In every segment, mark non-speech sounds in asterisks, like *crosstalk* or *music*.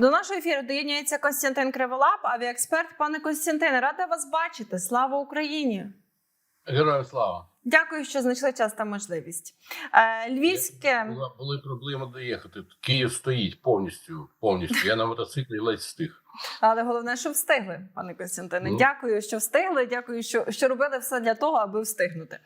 До нашого ефіру доєднується Костянтин Криволап, авіаексперт. Пане Костянтине, рада вас бачити. Слава Україні! Героям слава! Дякую, що знайшли час та можливість. Е, Львівське Була, були проблеми доїхати. Київ стоїть повністю. повністю. Я на мотоциклі ледь встиг. Але головне, що встигли, пане Костянтине. Ну. Дякую, що встигли. Дякую, що, що робили все для того, аби встигнути.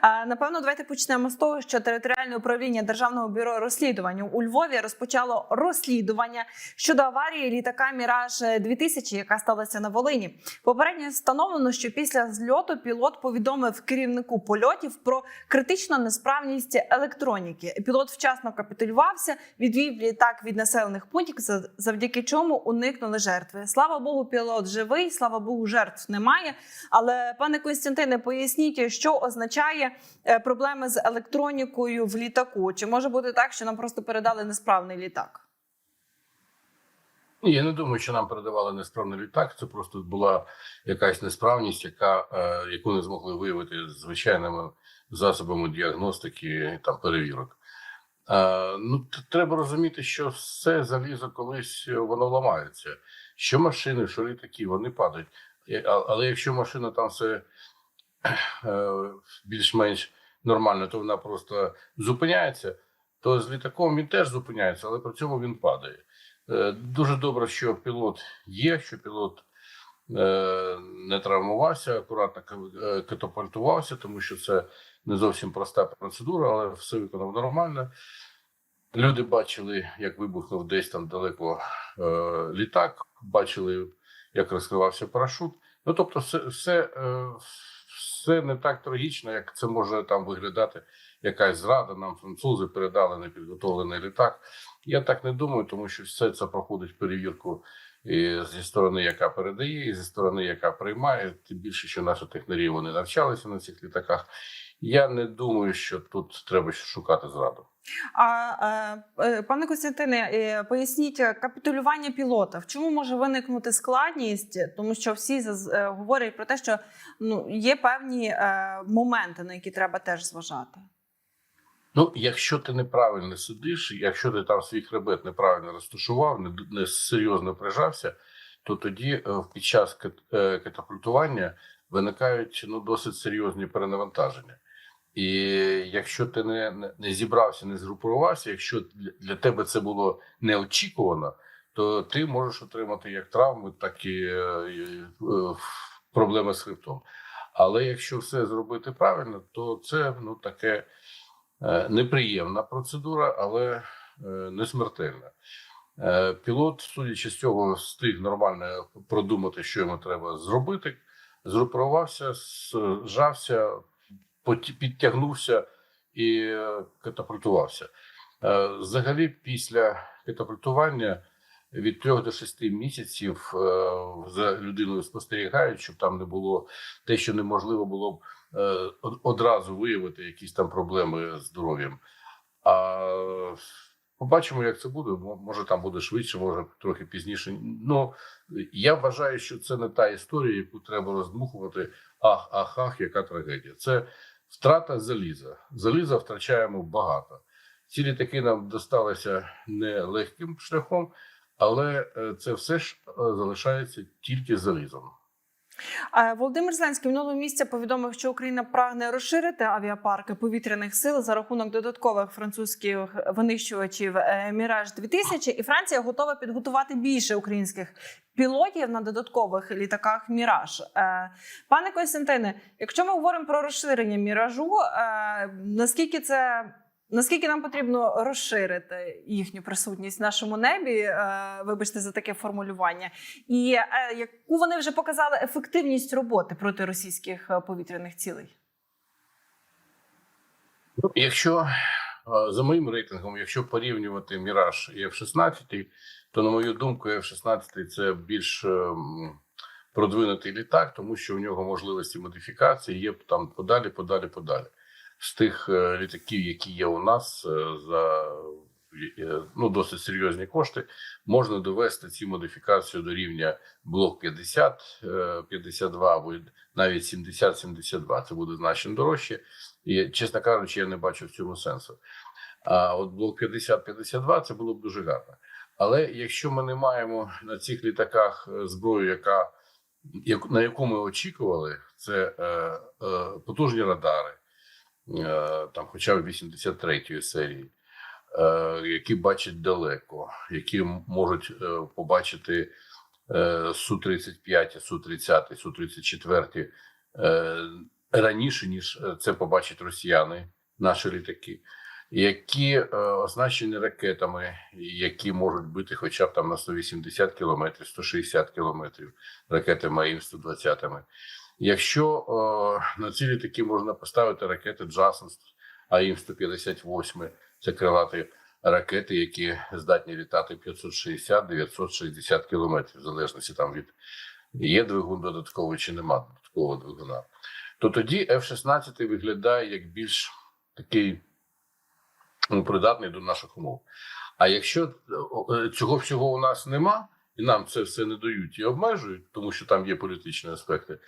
А, напевно, давайте почнемо з того, що територіальне управління Державного бюро розслідувань у Львові розпочало розслідування щодо аварії літака Міраж 2000 яка сталася на Волині. Попередньо встановлено, що після зльоту пілот повідомив керівнику польотів про критичну несправність електроніки. Пілот вчасно капітулювався, відвів літак від населених пунктів, за- завдяки чому уникнули жертви. Слава Богу, пілот живий. Слава Богу, жертв немає. Але пане Костянтине, поясніть, що означає е, проблеми з електронікою в літаку? Чи може бути так, що нам просто передали несправний літак? Ні, я не думаю, що нам передавали несправний літак. Це просто була якась несправність, яка, е, яку не змогли виявити звичайними засобами діагностики там перевірок. Е, ну, треба розуміти, що все залізо колись воно ламається. Що машини, що літаки, вони падають. Е, Але якщо машина там все е, більш-менш нормально, то вона просто зупиняється, то з літаком він теж зупиняється, але при цьому він падає. Е, Дуже добре, що пілот є, що пілот не травмувався, акуратно ка- катапультувався, тому що це не зовсім проста процедура, але все виконав нормально. Люди бачили, як вибухнув десь там далеко літак, бачили, як розкривався парашут. Ну тобто, все, все, е, все не так трагічно, як це може там виглядати. Якась зрада. Нам французи передали непідготовлений літак. Я так не думаю, тому що все це проходить перевірку і зі сторони, яка передає, і зі сторони, яка приймає. Тим більше, що наші технарі вони навчалися на цих літаках. Я не думаю, що тут треба шукати зраду. А е, пане Костянтине, е, поясніть е, капітулювання пілота. В чому може виникнути складність? Тому що всі говорять про те, що ну є певні моменти, на які треба теж зважати. Ну, якщо ти неправильно сидиш, якщо ти там свій хребет неправильно розташував, не, не серйозно прижався, то тоді під час катапультування виникають ну, досить серйозні перенавантаження. І якщо ти не, не, зібрався, не згрупувався, якщо для, тебе це було неочікувано, то ти можеш отримати як травми, так і е, е, проблеми з хребтом. Але якщо все зробити правильно, то це ну таке е, неприємна процедура, але не смертельна. Пілот, судячи з цього, встиг нормально продумати, що йому треба зробити. Згрупувався, зжався, підтягнувся і е, катапультувався. Е, Взагалі, після катапультування від 3 до 6 місяців е, за людиною спостерігають, щоб там не було те, що неможливо було б одразу виявити якісь там проблеми з здоров'ям. А побачимо, як це буде. Може, там буде швидше, може трохи пізніше. Ну я вважаю, що це не та історія, яку треба роздмухувати. Ах, ах, ах, яка трагедія. Це втрата заліза. Заліза втрачаємо багато. Ці літаки нам досталися не легким шляхом, але е, це все ж е, залишається тільки залізом. Е, Володимир Зеленський минулого місяця повідомив, що Україна прагне розширити авіапарки повітряних сил за рахунок додаткових французьких винищувачів е, Міраж 2000 і Франція готова підготувати більше українських пілотів на додаткових літаках Міраж. Е, Пане Костянтине, якщо ми говоримо про розширення міражу, наскільки це Наскільки нам потрібно розширити їхню присутність в нашому небі? Е, вибачте за таке формулювання, і е, яку вони вже показали ефективність роботи проти російських е, повітряних цілей? Ну, Якщо за моїм рейтингом, якщо порівнювати Міраж і F-16, то на мою думку, F-16 це більш продвинутий літак, тому що у нього можливості модифікації є там подалі, подалі, подалі. З тих е, літаків, які є у нас е, за е, ну, досить серйозні кошти, можна довести цю модифікацію до рівня блок 50, е, 52 або навіть 70-72. Це буде значно дорожче. І, чесно кажучи, я не бачу в цьому сенсу. А от блок 50-52 це було б дуже гарно. Але якщо ми не маємо на цих літаках зброю, яка на яку ми очікували, це е, е, потужні радари, там, хоча б 83-ї серії, е, які бачать далеко, які можуть е, побачити е, Су-35, Су-30, Су-34 е, раніше, ніж е, це побачать росіяни, наші літаки, які е, оснащені ракетами, які можуть бити хоча б там на 180 кілометрів, 160 кілометрів, ракетами АІМ-120. Якщо е, на ці літаки можна поставити ракети Джасон АІМ-158, це крилаті ракети, які здатні літати 560-960 кілометрів, в залежності там від є двигун додатковий чи нема додаткового двигуна, то тоді F-16 виглядає як більш такий ну, придатний до наших умов. А якщо е, цього всього у нас нема, і нам це все не дають і обмежують, тому що там є політичні аспекти,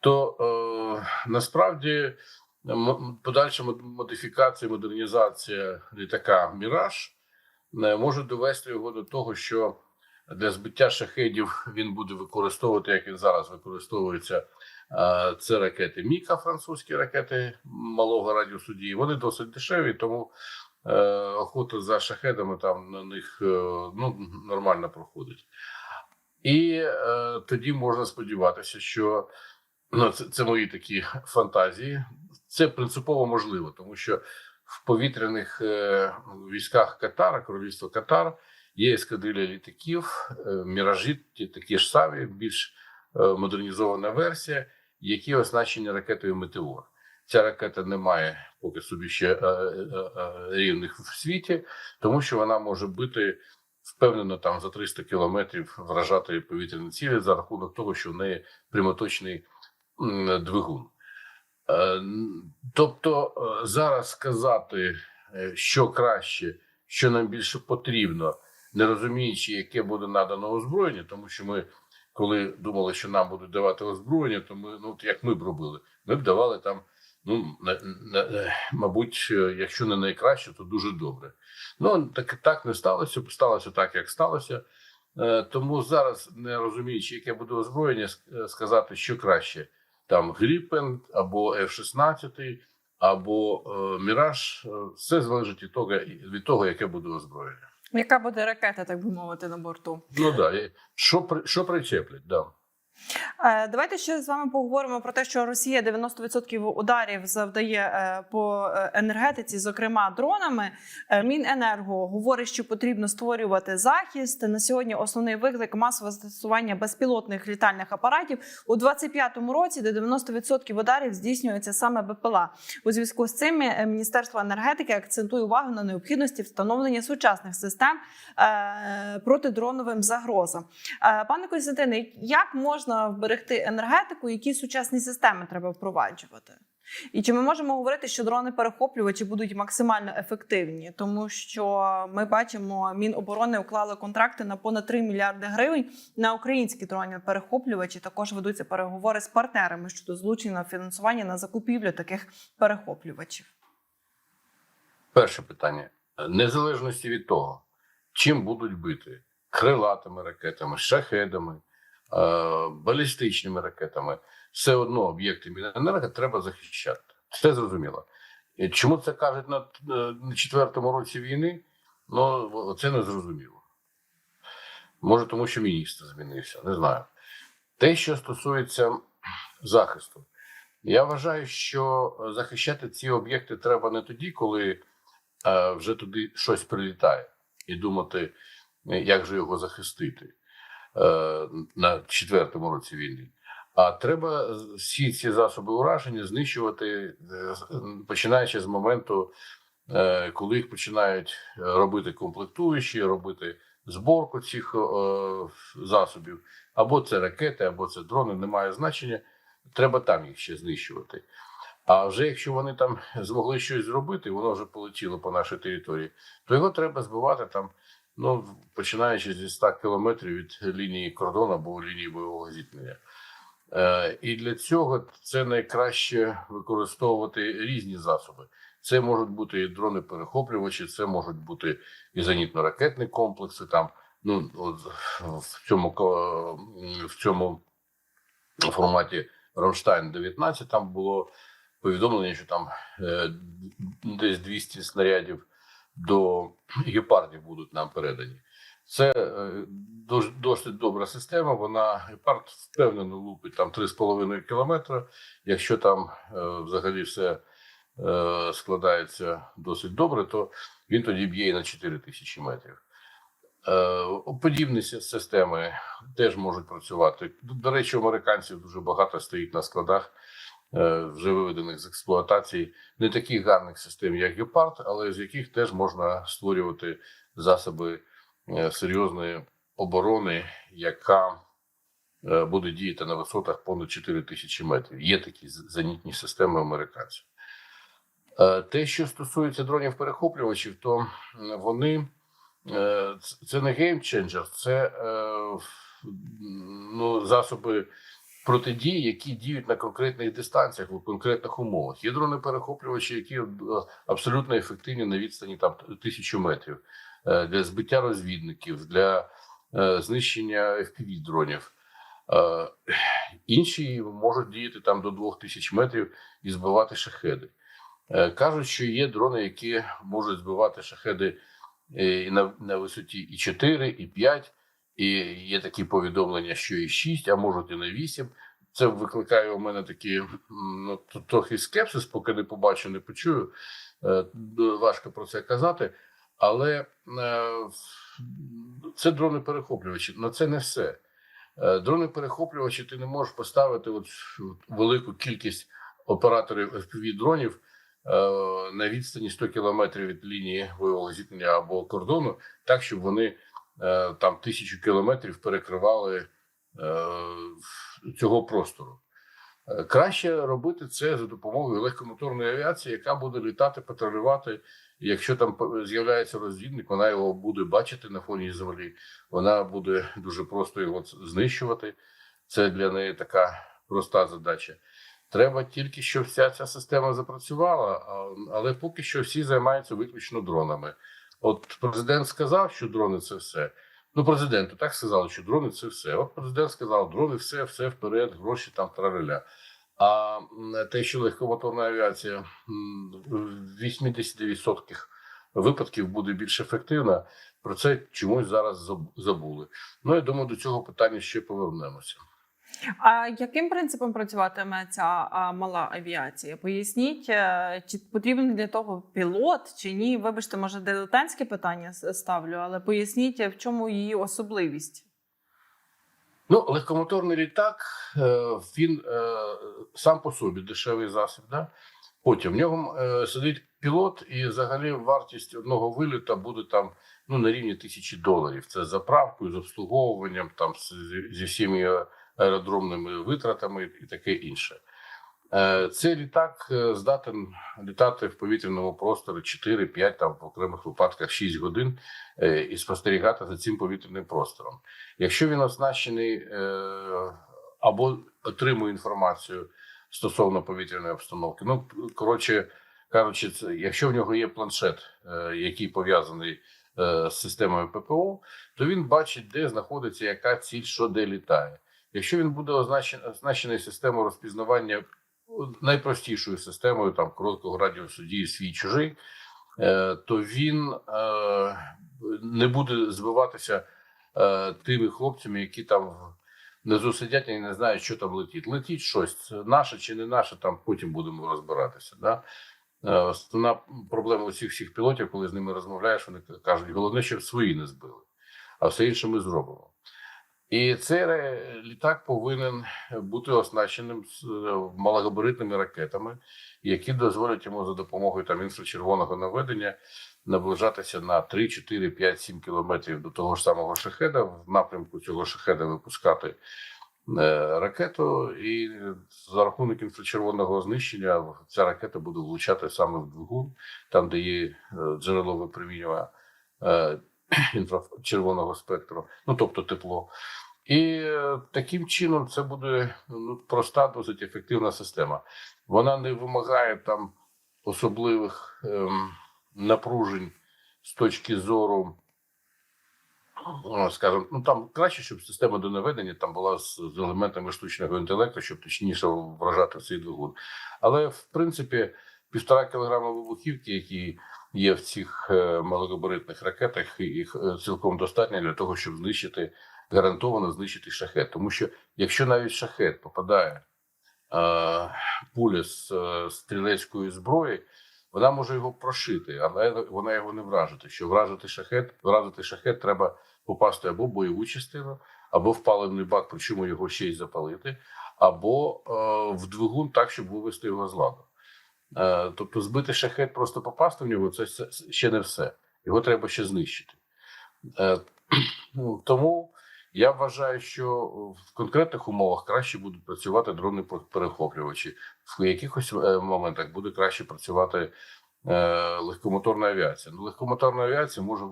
то е, насправді подальша мод- модифікація, модернізація літака Міраж е, може довести його до того, що для збиття шахедів він буде використовувати, як він зараз використовується. е, Це ракети Міка, французькі ракети малого радіусу дії. Вони досить дешеві, тому охота за шахедами там на них е, ну, нормально проходить. І е, тоді можна сподіватися, що ну, це, це мої такі фантазії. Це принципово можливо, тому що в повітряних е, військах Катара, королівства Катар, є ескадрилля літаків, е, міражі, такі ж самі, більш е, модернізована версія, які оснащені ракетою Метеор. Ця ракета не має поки собі ще е, е, е, рівних в світі, тому що вона може бити впевнено там за 300 кілометрів вражати повітряні цілі за рахунок того, що в неї прямоточний двигун. Тобто зараз сказати, що краще, що нам більше потрібно, не розуміючи, яке буде надано озброєння, тому що ми, коли думали, що нам будуть давати озброєння, то ми, ну як ми б робили, ми б давали там, ну на, на, мабуть, е, якщо не найкраще, то дуже добре. Ну так так не сталося, сталося так, як сталося. Е, Тому зараз, не розуміючи, яке буде озброєння, е, сказати, що краще там Гріпен або F-16, або Міраж, все залежить від того, від того, яке буде озброєння. Яка буде ракета, так би мовити, на борту? Ну да, що що причеплять, да. Е, Давайте ще з вами поговоримо про те, що Росія 90% ударів завдає е, по е, енергетиці, зокрема дронами. Міненерго говорить, що потрібно створювати захист. На сьогодні основний виклик масове застосування безпілотних літальних апаратів у 25-му році, де 90% ударів здійснюється саме БПЛА. У зв'язку з цим Міністерство енергетики акцентує увагу на необхідності встановлення сучасних систем протидроновим загрозам. Пане Костянтине, як можна вберегти енергетику? Які сучасні системи треба впроваджувати? І чи ми можемо говорити, що дрони перехоплювачі будуть максимально ефективні, тому що ми бачимо, Міноборони уклали контракти на понад 3 мільярди гривень на українські дрони перехоплювачі. Також ведуться переговори з партнерами щодо злученого фінансування на закупівлю таких перехоплювачів. Перше питання: незалежності від того, чим будуть бити крилатими ракетами, шахедами, балістичними ракетами, все одно об'єкти Міненерго треба захищати. Це зрозуміло. І Чому це кажуть на, е, на четвертому році війни? Ну це не зрозуміло. Може, тому що міністр змінився, не знаю. Те, що стосується захисту, я вважаю, що захищати ці об'єкти треба не тоді, коли е, вже туди щось прилітає, і думати, е, як же його захистити е, на четвертому році війни. А треба всі ці засоби ураження знищувати, е, починаючи з моменту, е, коли їх починають робити комплектуючі, робити зборку цих е, засобів, або це ракети, або це дрони, немає значення. Треба там їх ще знищувати. А вже якщо вони там *laughs* змогли щось зробити, воно вже полетіло по нашій території, то його треба збивати там, ну починаючи зі 100 кілометрів від лінії кордону або лінії бойового зіткнення. Е, і для цього це найкраще використовувати різні засоби. Це можуть бути і дрони-перехоплювачі, це можуть бути і зенітно-ракетні комплекси, там Ну от в цьому в цьому форматі Рамштайн 19 там було повідомлення, що там е, десь 200 снарядів до гепардів будуть нам передані. Це е, досить добра система. Вона гепард впевнено лупить там 3,5 кілометри. Якщо там е, взагалі все е, складається досить добре, то він тоді б'є і на 4 тисячі метрів. Подібні системи теж можуть працювати. До- речі, американців дуже багато стоїть на складах, вже виведених з експлуатації, не таких гарних систем, як Гепард, але з яких теж можна створювати засоби е, серйозної оборони, яка е, буде діяти на висотах понад 4 тисячі метрів. Є такі зенітні системи американців. Е, Те, що стосується дронів перехоплювачів, то вони е, це не геймченджер, це е, ну, засоби протидії, які діють на конкретних дистанціях в конкретних умовах. Є дрони перехоплювачі, які е, абсолютно ефективні на відстані там тисячу метрів е, для збиття розвідників, для е, знищення fpv дронів. Інші можуть діяти там до 2000 метрів і збивати шахеди. Кажуть, що є дрони, які можуть збивати шахеди і на, на висоті і 4, і 5, і є такі повідомлення, що і 6, а можуть і на 8. Це викликає у мене такі ну, трохи скепсис, поки не побачу, не почую. Е, Важко про це казати. Але е, це дрони перехоплювачі. На це не все. Е, Дрони перехоплювачі ти не можеш поставити от велику кількість операторів FPV дронів на відстані 100 кілометрів від лінії бойового зіткнення або кордону, так щоб вони там тисячу кілометрів перекривали е, цього простору. Е, Краще робити це за допомогою легкомоторної авіації, яка буде літати, патрулювати. Якщо там з'являється розвідник, вона його буде бачити на фоні землі. Вона буде дуже просто його знищувати. Це для неї така проста задача. Треба тільки, щоб вся ця система запрацювала, але поки що всі займаються виключно дронами. От президент сказав, що дрони це все. Ну, президенту так сказали, що дрони це все. От президент сказав, дрони все, все вперед, гроші там трареля. А те, що легкомоторна авіація в 80% випадків буде більш ефективна, про це чомусь зараз забули. Ну я думаю, до цього питання ще повернемося. А яким принципом працюватиме ця мала авіація? Поясніть, е, чи потрібен для того пілот, чи ні? Вибачте, може, дилетантське питання ставлю, але поясніть, в чому її особливість. Ну, легкомоторний літак, е, він е, сам по собі дешевий засіб. Да? Потім в ньому е, сидить пілот, і взагалі вартість одного виліта буде там ну, на рівні тисячі доларів. Це з заправкою, з обслуговуванням, там зі всіми аеродромними витратами і таке інше. Е, Цей літак е, здатен літати в повітряному просторі 4-5, там в окремих випадках 6 годин е, і спостерігати за цим повітряним простором. Якщо він оснащений або отримує інформацію стосовно повітряної обстановки, ну коротше кажучи, якщо в нього є планшет, який пов'язаний з системою ППО, то він бачить, де знаходиться яка ціль, що де літає. Якщо він буде означен- оснащений системою розпізнавання найпростішою системою там короткого радіусу дії свій чужий, е, то він е, не буде збиватися е, тими хлопцями, які там в- внизу сидять і не знають, що там летить. Летить щось, наше чи не наше, там потім будемо розбиратися. Да? Основна проблема усіх всіх пілотів, коли з ними розмовляєш, вони кажуть, головне, щоб свої не збили, а все інше ми зробимо. І цей літак повинен бути оснащеним е, малогабаритними ракетами, які дозволять йому за допомогою там інфрачервоного наведення наближатися на 3, 4, 5, 7 кілометрів до того ж самого шахеда, в напрямку цього шахеда випускати е, ракету, і за рахунок інфрачервоного знищення ця ракета буде влучати саме в двигун, там, де є е, джерело випромінювання *clears throat* інфрачервоного спектру, ну тобто тепло. І е, таким чином це буде ну, проста, досить ефективна система. Вона не вимагає там особливих ем, напружень з точки зору ну, скажімо, ну там краще, щоб система донаведення там була з, з елементами штучного інтелекту, щоб точніше вражати цей двигун. Але в принципі, півтора кілограма вибухівки, які є в цих е, малогабаритних ракетах, їх е, цілком достатньо для того, щоб знищити гарантовано знищити шахет. Тому що якщо навіть шахет попадає е, пуля з стрілецької зброї, вона може його прошити, але вона його не вражити. Щоб вражити шахет, вразити шахет, треба попасти або в бойову частину, або в паливний бак, причому його ще й запалити, або е, в двигун так, щоб вивести його з ладу. Е, тобто, збити шахет, просто попасти в нього, це ще не все. Його треба ще знищити. Е, *clears throat* ну, тому я вважаю, що в конкретних умовах краще будуть працювати дрони перехоплювачі. В якихось е, моментах буде краще працювати легкомоторна авіація. Ну, легкомоторна авіація може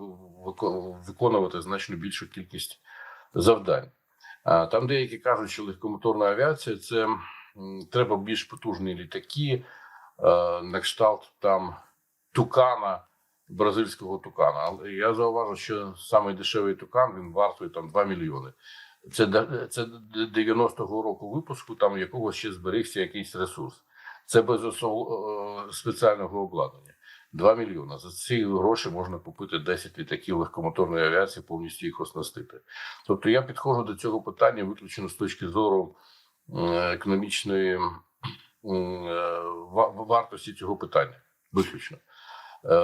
виконувати значно більшу кількість завдань. Там деякі кажуть, що легкомоторна авіація це треба більш потужні літаки, на кшталт там тукана, бразильського тукана. Але я зауважу, що самий дешевий тукан він вартує там 2 мільйони. Це, це 90-го року випуску, там якого ще зберігся якийсь ресурс. Це без осо- е, спеціального обладнання. 2 мільйони. За ці гроші можна купити 10 літаків легкомоторної авіації, повністю їх оснастити. Тобто я підходжу до цього питання виключно з точки зору е, економічної е, вартості цього питання. Виключно. Е,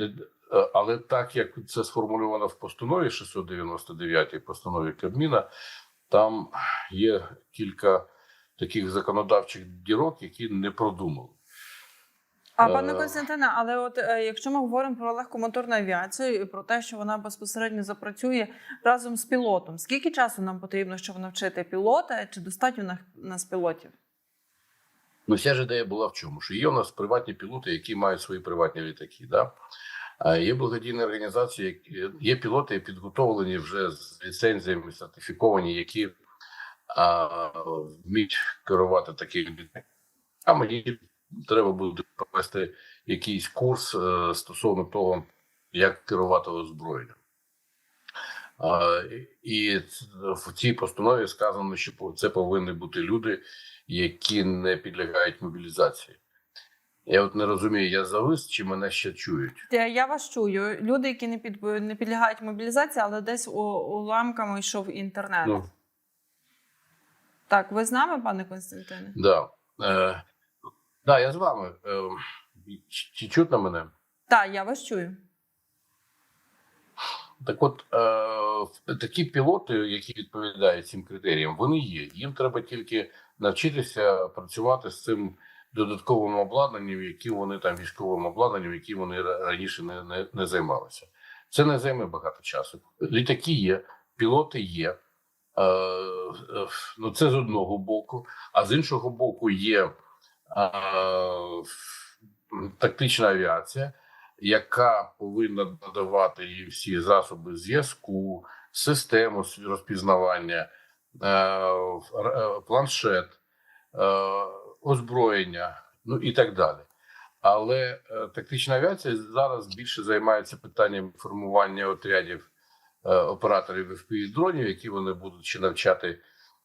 е, Але так як це сформульовано в постанові 699 постанові Кабміна, там є кілька таких законодавчих дірок, які не продумали. А пане Е. Костянтине, але от е, якщо ми говоримо про легкомоторну авіацію і про те, що вона безпосередньо запрацює разом з пілотом, скільки часу нам потрібно, щоб навчити пілота? Чи достатньо на- нас пілотів? Ну, вся ж ідея була в чому? Що є у нас приватні пілоти, які мають свої приватні літаки. Да? А є благодійні організації, є пілоти підготовлені вже з ліцензіями, сертифіковані, які а, вміють керувати такими літаками. А мені треба буде провести якийсь курс е, стосовно того, як керувати озброєнням. І в цій постанові сказано, що це повинні бути люди, які не підлягають мобілізації. Я от не розумію, я завис чи мене ще чують. Я, я вас чую. Люди, які не під не підлягають мобілізації, але десь уламками йшов інтернет. Ну, Так, ви з нами, пане Константине? да. Е, да, я з вами. Е, чи чутно мене? Так, я вас чую. Так от е, такі пілоти, які відповідають цим критеріям, вони є. Їм треба тільки навчитися працювати з цим додатковим обладнанням, яким вони там військовим обладнанням, яким вони раніше не, не, не займалися. Це не займе багато часу. Літаки є, пілоти є. Е, е, ну це з одного боку, а з іншого боку, є е, тактична авіація яка повинна надавати їй всі засоби зв'язку, систему розпізнавання, е, е, планшет, е, озброєння, ну і так далі. Але тактична авіація зараз більше займається питанням формування отрядів операторів fpv дронів, які вони будуть ще навчати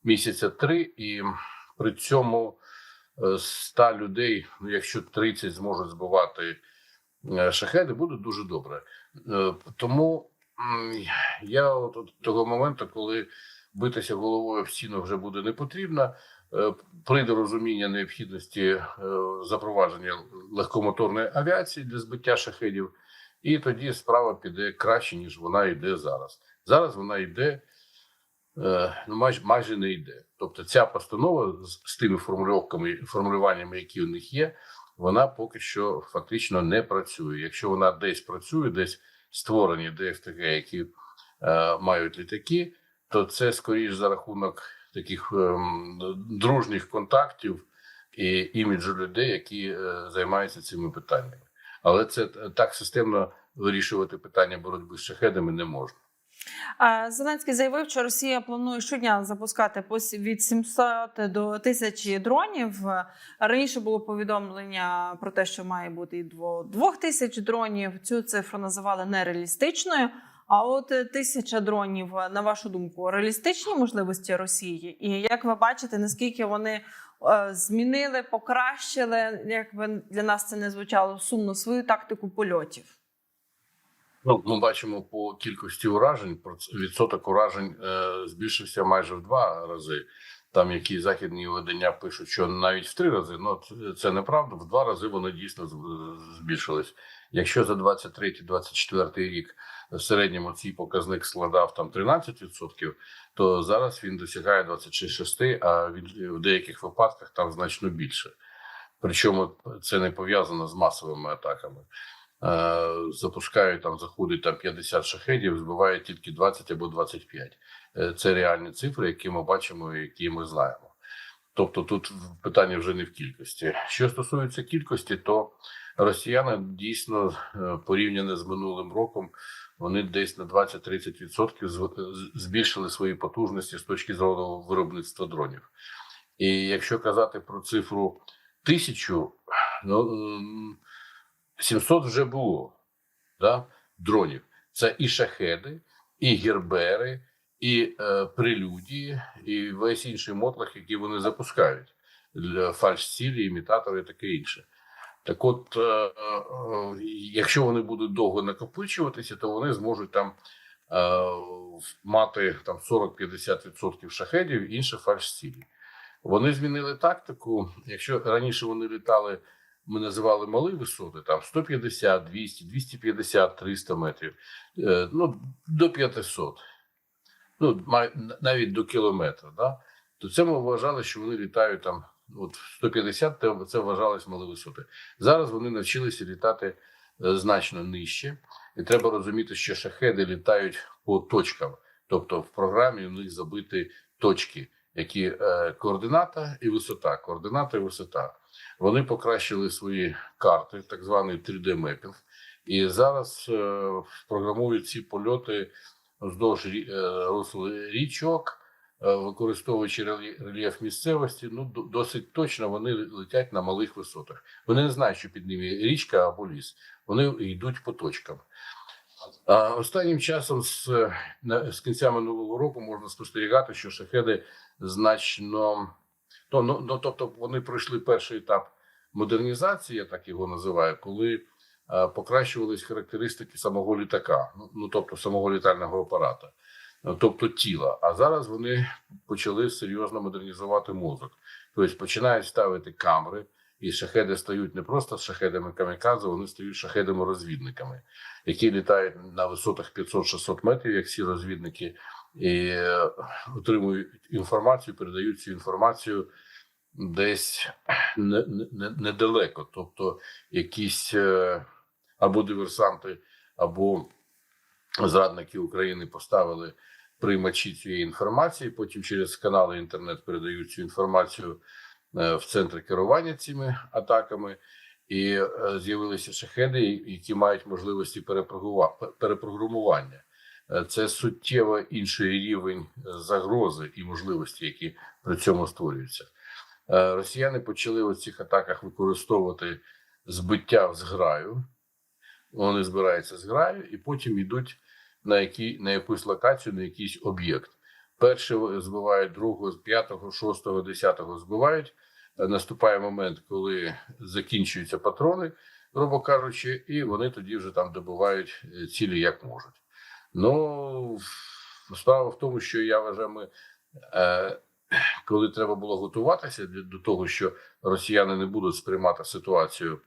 місяця три, і при цьому е, 100 людей, ну якщо 30 зможуть збивати шахеди, буде дуже добре. Е, Тому я от от того моменту, коли битися головою в стіну вже буде не потрібно, е, прийде розуміння необхідності е, запровадження легкомоторної авіації для збиття шахедів, і тоді справа піде краще, ніж вона йде зараз. Зараз вона йде. е, Ну, майже майже не йде. Тобто, ця постанова з, з тими формулюваннями, які у них є, вона поки що фактично не працює. Якщо вона десь працює, десь створені ДФТГ, які е, мають літаки, то це скоріш за рахунок таких ем, дружніх контактів і іміджу людей, які е, займаються цими питаннями. Але це так системно вирішувати питання боротьби з шахедами не можна. Зеленський заявив, що Росія планує щодня запускати від 700 до 1000 дронів. Раніше було повідомлення про те, що має бути і дво- 2000 дронів. Цю цифру називали нереалістичною. А от тисяча дронів, на вашу думку, реалістичні можливості Росії? І як ви бачите, наскільки вони е, змінили, покращили, як би для нас це не звучало сумно, свою тактику польотів? Ну, ми бачимо по кількості уражень, відсоток уражень е, збільшився майже в два рази. Там які західні видання пишуть, що навіть в три рази. Ну це- це неправда. В два рази вони дійсно збільшились. Якщо за 23-24 рік в середньому цей показник складав там 13%, то зараз він досягає 26%, а від- в деяких випадках там значно більше. Причому це не пов'язано з масовими атаками. Е, запускають там, заходить там 50 шахедів, збивають тільки 20 або 25. Е, Це реальні цифри, які ми бачимо, які ми знаємо. Тобто тут питання вже не в кількості. Що стосується кількості, то росіяни дійсно е, порівняно з минулим роком, вони десь на 20-30% збільшили свої потужності з точки зору виробництва дронів. І якщо казати про цифру тисячу, ну 700 вже було да, дронів. Це і шахеди, і гербери, і е, прелюдії, і весь інший мотлах, який вони запускають для фальш-цілі, імітатори і таке інше. Так от, е, е, якщо вони будуть довго накопичуватися, то вони зможуть там е, мати там 40-50% шахедів, інше фальш-цілі. Вони змінили тактику. Якщо раніше вони літали ми називали малі висоти, там 150, 200, 250, 300 метрів, е, ну, до 500, ну, май- навіть до кілометра, да? то це ми вважали, що вони літають там от 150, це вважалось малі висоти. Зараз вони навчилися літати е, значно нижче, і треба розуміти, що шахеди літають по точкам, тобто в програмі у них забиті точки, які е, координата і висота, координата і висота. Вони покращили свої карти, так званий 3D-мепінг, і зараз е, програмують ці польоти вздовж е, русл річок, е, використовуючи рельєф місцевості. Ну досить точно вони летять на малих висотах. Вони не знають, що під ними річка або ліс. Вони йдуть по точкам. А останнім часом з, з кінця минулого року можна спостерігати, що шахеди значно Ну, ну, ну, тобто вони пройшли перший етап модернізації, я так його називаю, коли е, покращувались характеристики самого літака, ну, ну тобто самого літального апарата, е, тобто тіла. А зараз вони почали серйозно модернізувати мозок. Тобто починають ставити камери, і шахеди стають не просто шахедами камікадзе, вони стають шахедами-розвідниками, які літають на висотах 500-600 метрів, як всі розвідники, і е, отримують інформацію, передають цю інформацію десь не, не, недалеко. Тобто якісь е, або диверсанти, або зрадники України поставили приймачі цієї інформації. Потім через канали інтернет передають цю інформацію е, в центр керування цими атаками. І з'явилися шахеди, які мають можливості перепрограмування. Е, Це суттєво інший рівень е, загрози і можливості, які при цьому створюються. Е, Росіяни почали у цих атаках використовувати збиття з граю. Вони збираються з граю і потім йдуть на, які, на якусь локацію, на якийсь об'єкт. Першого збивають, другого, п'ятого, шостого, десятого збивають. Наступає момент, коли закінчуються патрони, грубо кажучи, і вони тоді вже там добивають е, цілі як можуть. Ну справа в тому, що я вважаю, ми е, коли треба було готуватися до того, що росіяни не будуть сприймати ситуацію,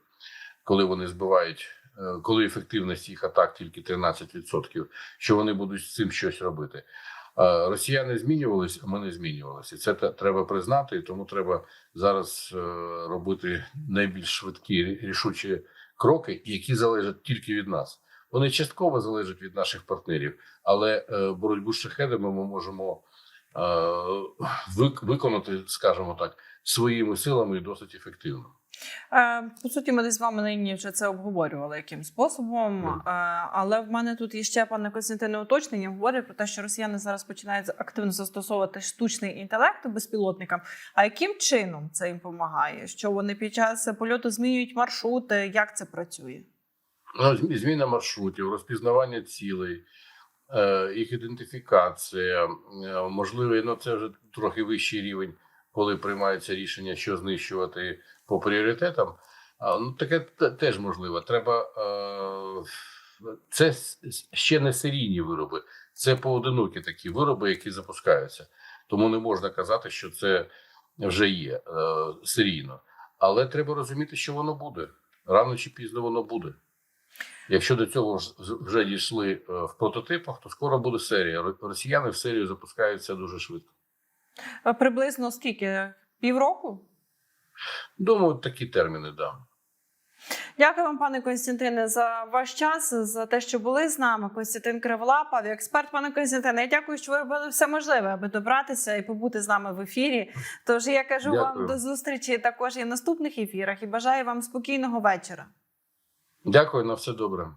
коли вони збивають, е, коли ефективність їх атак тільки 13%, що вони будуть з цим щось робити. Е, Росіяни змінювалися, а ми не змінювалися. Це треба признати, і тому треба зараз е, робити найбільш швидкі рішучі кроки, які залежать тільки від нас. Вони частково залежать від наших партнерів, але е, боротьбу з шахедами ми можемо е, вик- виконати, скажімо так, своїми силами і досить ефективно. Е, По суті, ми десь з вами нині вже це обговорювали яким способом. Але в мене тут є ще пане Костянтине уточнення. Говорить про те, що росіяни зараз починають активно застосовувати штучний інтелект безпілотникам. А яким чином це їм допомагає? Що вони під час польоту змінюють маршрути? Як це працює? Зм- Зміна маршрутів, розпізнавання цілей, е, їх ідентифікація, е, можливо, ну це вже трохи вищий рівень, коли приймається рішення, що знищувати по пріоритетам. Ну, таке теж можливо. Треба е, це ще не серійні вироби, це поодинокі такі вироби, які запускаються. Тому не можна казати, що це вже є серійно. Але треба розуміти, що воно буде. Рано чи пізно воно буде. Якщо до цього вже дійшли е, в прототипах, то скоро буде серія. Росіяни в серію запускаються дуже швидко. Е, Приблизно скільки? Півроку? Думаю, такі терміни да. Дякую вам, пане Константине, за ваш час, за те, що були з нами. Константин Криволап, експерт, пане Константине. Я дякую, що ви робили все можливе, аби добратися і побути з нами в ефірі. Тож я кажу вам до зустрічі також і в наступних ефірах і бажаю вам спокійного вечора. Дякую на все добре.